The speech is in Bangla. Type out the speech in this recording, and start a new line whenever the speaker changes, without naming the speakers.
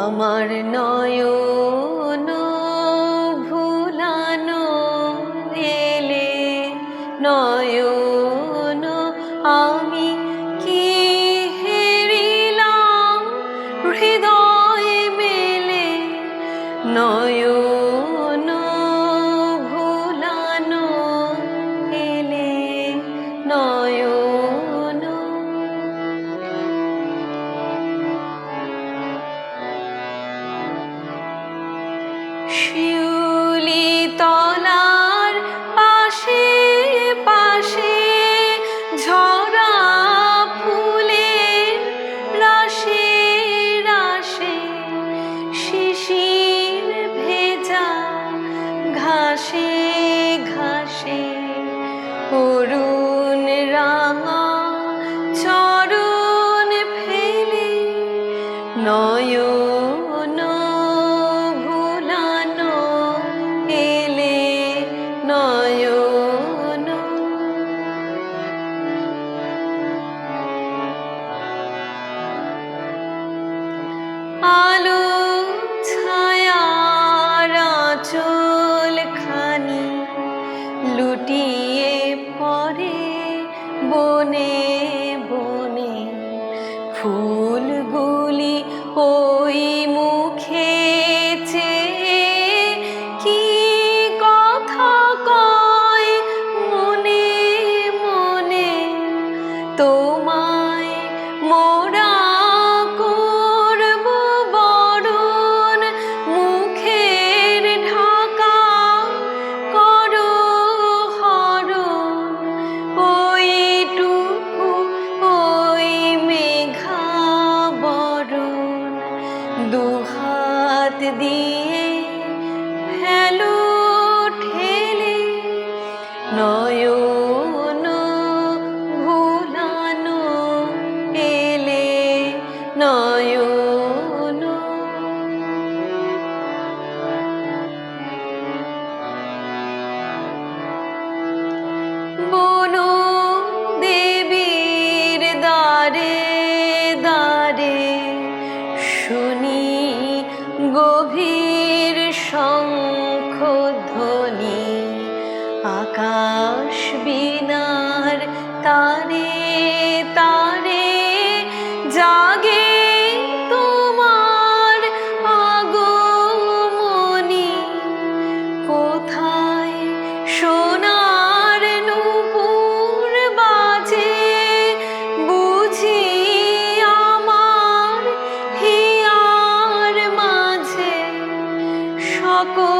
আমার নয়ন ভুলানো এলে নয়ন আমি কি হেরিলাম? হৃদয় মেলে নয় She ছুটিয়ে নয়ন ভুলানো এলে নয় আকাশ বিনার তারে তারে জাগে তোমার আগমনি। কোথায় সোনার নূপুর বাজে, বুঝি আমার হিয়ার মাঝে। সকল